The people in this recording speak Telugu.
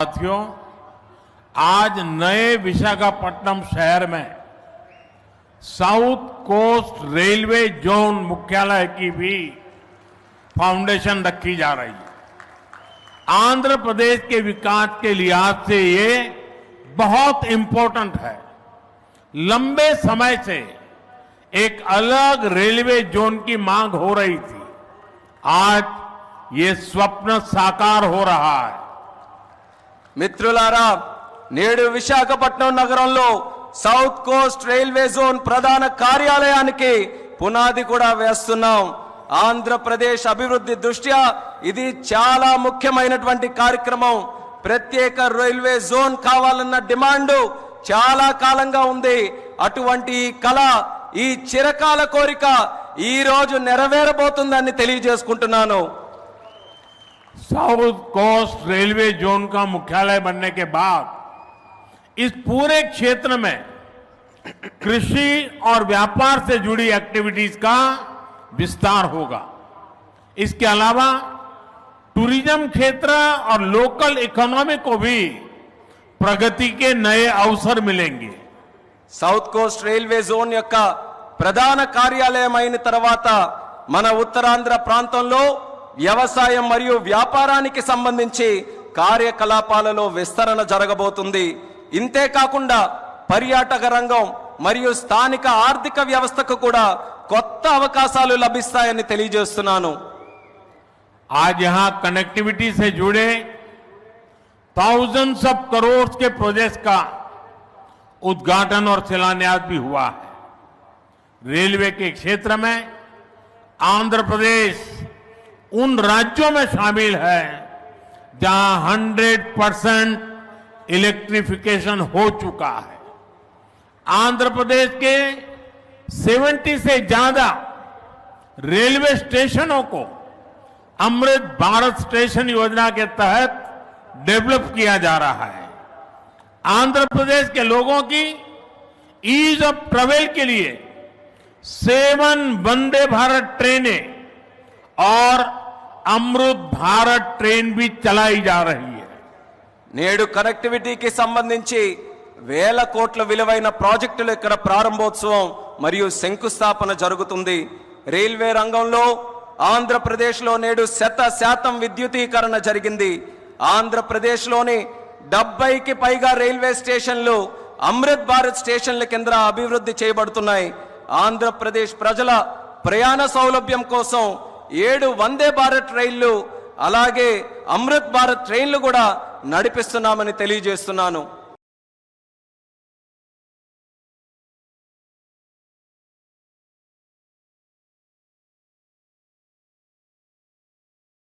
साथियों, आज नए विशाखापट्टनम शहर में साउथ कोस्ट रेलवे जोन मुख्यालय की भी फाउंडेशन रखी जा रही है। आंध्र प्रदेश के विकास के लिहाज से ये बहुत इंपॉर्टेंट है। लंबे समय से एक अलग रेलवे जोन की मांग हो रही थी आज ये स्वप्न साकार हो रहा है మిత్రులారా నేడు విశాఖపట్నం నగరంలో సౌత్ కోస్ట్ రైల్వే జోన్ ప్రధాన కార్యాలయానికి పునాది కూడా వేస్తున్నాం ఆంధ్రప్రదేశ్ అభివృద్ధి దృష్ట్యా ఇది చాలా ముఖ్యమైనటువంటి కార్యక్రమం ప్రత్యేక రైల్వే జోన్ కావాలన్న డిమాండ్ చాలా కాలంగా ఉంది అటువంటి ఈ కళ ఈ చిరకాల కోరిక ఈ రోజు నెరవేరబోతుందని తెలియజేసుకుంటున్నాను साउथ कोस्ट रेलवे जोन का मुख्यालय बनने के बाद इस पूरे क्षेत्र में कृषि और व्यापार से जुड़ी एक्टिविटीज का विस्तार होगा इसके अलावा टूरिज्म क्षेत्र और लोकल इकोनॉमी को भी प्रगति के नए अवसर मिलेंगे సౌత్ కోస్ట్ రైల్వే జోన్ యొక్క ప్రధాన కార్యాలయం అయిన తర్వాత మన ఉత్తరాంధ్ర ప్రాంతంలో వ్యవసాయం మరియు వ్యాపారానికి సంబంధించి కార్యకలాపాలలో విస్తరణ జరగబోతుంది ఇంతే కాకుండా పర్యాటక రంగం మరియు స్థానిక ఆర్థిక వ్యవస్థకు కూడా కొత్త అవకాశాలు లభిస్తాయని తెలియజేస్తున్నాను आज यहां कनेक्टिविटी से जुड़े थाउजेंड्स ऑफ़ करोड़ के प्रोजेक्ट का उद्घाटन और शिलान्यास भी हुआ है। रेलवे के क्षेत्र में आंध्र प्रदेश उन राज्यों में शामिल है जहाँ 100 परसेंट इलेक्ट्रिफिकेशन हो चुका है। आंध्र प्रदेश के 70 से ज़्यादा रेलवे स्टेशनों को अमृत भारत स्टेशन योजना के तहत डेवलप किया जा रहा है आंध्र प्रदेश के लोगों की ईज ऑफ ट्रेवल के लिए सेवन वंदे भारत ट्रेनें और अमृत भारत ट्रेन भी चलाई जा रही है నేడు కనెక్టివిటీకి సంబంధించి వేల కోట్ల విలువైన ప్రాజెక్టులు ఇక్కడ ప్రారంభోత్సవం మరియు శంకుస్థాపన జరుగుతుంది రైల్వే రంగంలో ఆంధ్రప్రదేశ్లో నేడు శత శాతం విద్యుతీకరణ జరిగింది ఆంధ్రప్రదేశ్లోని డెబ్బైకి పైగా రైల్వే స్టేషన్లు అమృత్ భారత్ స్టేషన్ల కింద అభివృద్ధి చేయబడుతున్నాయి. ఆంధ్రప్రదేశ్ ప్రజల ప్రయాణ సౌలభ్యం కోసం ఏడు వందే భారత్ రైళ్ళు అలాగే అమృత్ భారత్ ట్రైన్లు కూడా నడిపిస్తున్నామని తెలియజేస్తున్నాను.